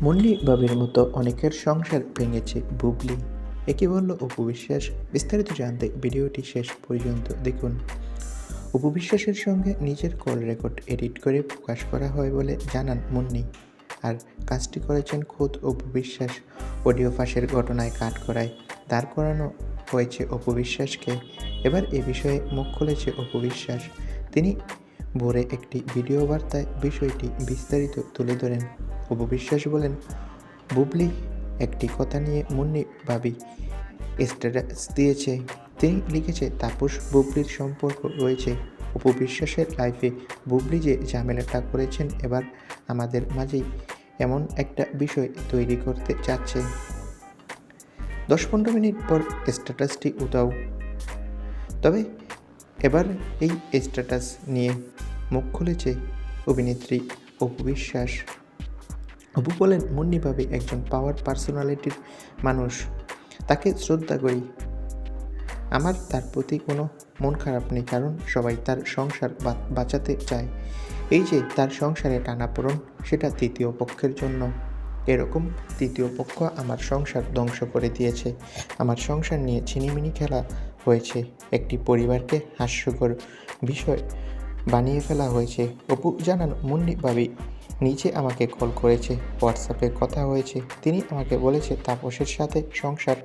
মুন্নি বাবির মতো অনেকের সংসার ভেঙেছে বুবলি। একে বলল, অপু বিশ্বাস, বিস্তারিত জানতে ভিডিওটি শেষ পর্যন্ত দেখুন। অপু বিশ্বাসের সঙ্গে নিজের কল রেকর্ড এডিট করে প্রকাশ করা হয় বলে জানান মুন্নি। আর কাজটি করেছেন খোদ অপু বিশ্বাস। অডিও ফাঁসের ঘটনায় কাট করায় দাঁড় করানো হয়েছে অপু বিশ্বাসকে। এবার এ বিষয়ে মুখ খুলেছে অপু বিশ্বাস। তিনি ভোরে একটি ভিডিও বার্তায় বিষয়টি বিস্তারিত তুলে ধরেন। অপু বিশ্বাস বলেন, বুবলি একটি কথা নিয়ে মুন্নি ভাবি, স্ট্যাটাস দিয়েছে তিনি লিখেছে, তাপস বুবলির সম্পর্ক রয়েছে। অপু বিশ্বাসের লাইফে বুবলি যে ঝামেলাটা করেছেন, এবার আমাদের মাঝেই এমন একটা বিষয় তৈরি করতে চাচ্ছে দশ পনেরো মিনিট পর স্ট্যাটাসটি উঠাও তবে এবার এই স্ট্যাটাস নিয়ে মুখ খুলেছে অভিনেত্রী অপু বিশ্বাস অপু বলেন মুন্নি ভাবে একজন পাওয়ার পার্সোনালিটির মানুষ। তাকে শ্রদ্ধা করি। আমার তার প্রতি কোনো মন খারাপ নেই, কারণ সবাই তার সংসার বাঁচাতে চায়। এই যে তার সংসারে টানাপোড়ন সেটা তৃতীয় পক্ষের জন্য। এরকম তৃতীয় পক্ষ আমার সংসার ধ্বংস করে দিয়েছে। আমার সংসার নিয়ে ছিনিমিনি খেলা হয়েছে। একটি পরিবারকে হাস্যকর বিষয় বানিয়ে ফেলা হয়েছে। অপু জানান মুন্নি ভাবি নিজে আমাকে কল করেছে, হোয়াটসঅ্যাপে কথা হয়েছে। তিনি আমাকে বলেছে, তাপসের সাথে সংসার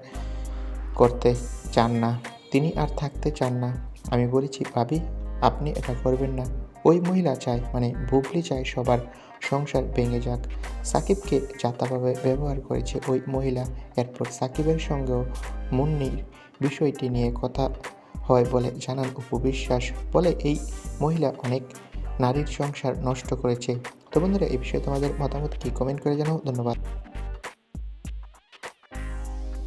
করতে চান না। তিনি আর থাকতে চান না। আমি বলেছি, ভাবি, আপনি এটা করবেন না। ওই মহিলা চায় মানে বুবলি চায় সবার সংসার ভেঙে যাক। সাকিবকে যাতাভাবে ব্যবহার করেছে ওই মহিলা। এরপর সাকিবের সঙ্গেও মুন্নির বিষয়টি নিয়ে কথা হয় বলে জানান উপবিশ্বাস বলে, এই মহিলা অনেক নারীর সংসার নষ্ট করেছে। তো বন্ধুরা এই বিষয়ে তোমাদের মতামত কি? কমেন্ট করে জানাও। ধন্যবাদ।